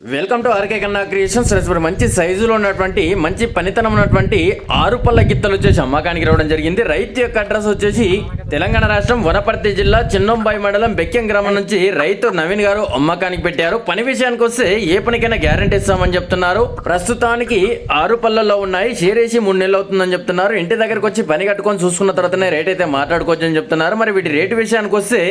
Welcome to RK Kanna creations ఇప్పుడు మంచి సైజులో ఉన్నటువంటి మంచి పనితనం ఉన్నటువంటి ఆరు పళ్ళ గిత్తలు వచ్చేసి అమ్మకానికి రావడం జరిగింది. రైతు యొక్క అడ్రస్ వచ్చేసి తెలంగాణ రాష్ట్రం వనపర్తి జిల్లా చిన్నంబాయి మండలం బెక్కెం గ్రామం నుంచి రైతు నవీన్ గారు అమ్మకానికి పెట్టారు. పని విషయానికి వస్తే ఏ పనికైనా గ్యారంటీ ఇస్తామని చెప్తున్నారు. ప్రస్తుతానికి ఆరు పళ్ళల్లో ఉన్నాయి. షేరేసి మూడు నెలలు అవుతుందని చెప్తున్నారు. ఇంటి దగ్గరకు వచ్చి పని కట్టుకొని చూసుకున్న తర్వాతనే రేట్ అయితే మాట్లాడుకోవచ్చు అని చెప్తున్నారు. మరి వీటి రేటు విషయానికి వస్తే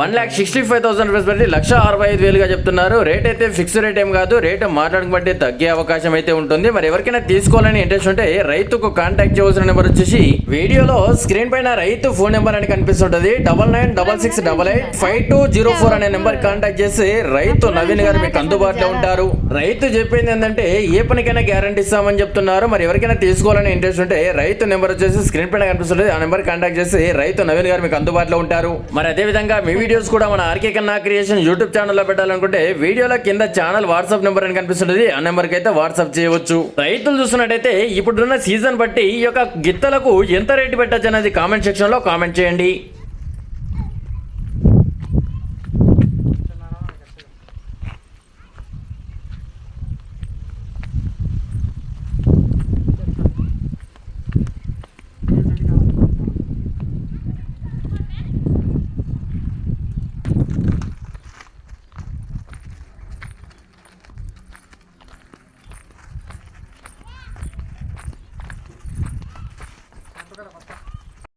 one lakh sixty five thousand rupees పెట్టి లక్ష అరవై ఐదు వేలుగా చెప్తున్నారు. రేట్ అయితే ఫిక్స్ రేట్ ఏం కాదు రేటు మాట్లాడక బట్టి తగ్గే అవకాశం అయితే ఉంటుంది. మరి ఎవరికైనా తీసుకోవాలని ఇంట్రెస్ట్ ఉంటే రైతుకు కాంటాక్ట్ చేయవలసిన నెంబర్ వచ్చేసి వీడియోలో స్క్రీన్ పైన రైతు ఫోన్ నెంబర్ అని కనిపిస్తుంటది. Double nine double six double eight five two zero four అనే నెంబర్ కాంటాక్ట్ చేసి రైతు నవీన్ గారు మీకు అందుబాటులో ఉంటారు. రైతు చెప్పింది ఏంటంటే ఏ పనికైనా గ్యారంటీ ఇస్తామని చెప్తున్నారు. మరి ఎవరికైనా తీసుకోవాలని ఇంట్రెస్ట్ ఉంటే రైతు నెంబర్ వచ్చేసి స్క్రీన్ పైన కనిపిస్తుంది ఆ నెంబర్ కాంటాక్ట్ చేసి రైతు నవీన్ గారు మీకు అందుబాటులో ఉంటారు. మరి అదే విధంగా మీ వీడియోస్ కూడా మన ఆర్కే కన్నా క్రియేషన్ యూట్యూబ్ ఛానల్లో పెట్టాలనుకుంటే వీడియోలో కింద ఛానల్ వాట్సాప్ నెంబర్ అని కనిపిస్తుంది ఆ నెంబర్కి అయితే వాట్సాప్ చేయవచ్చు. రైతులు చూస్తున్నట్టయితే ఇప్పుడున్న సీజన్ బట్టి ఈ యొక్క గిత్తలకు ఎంత రేటు పెట్టచ్చు అనేది కామెంట్ సెక్షన్లో కామెంట్ చేయండి.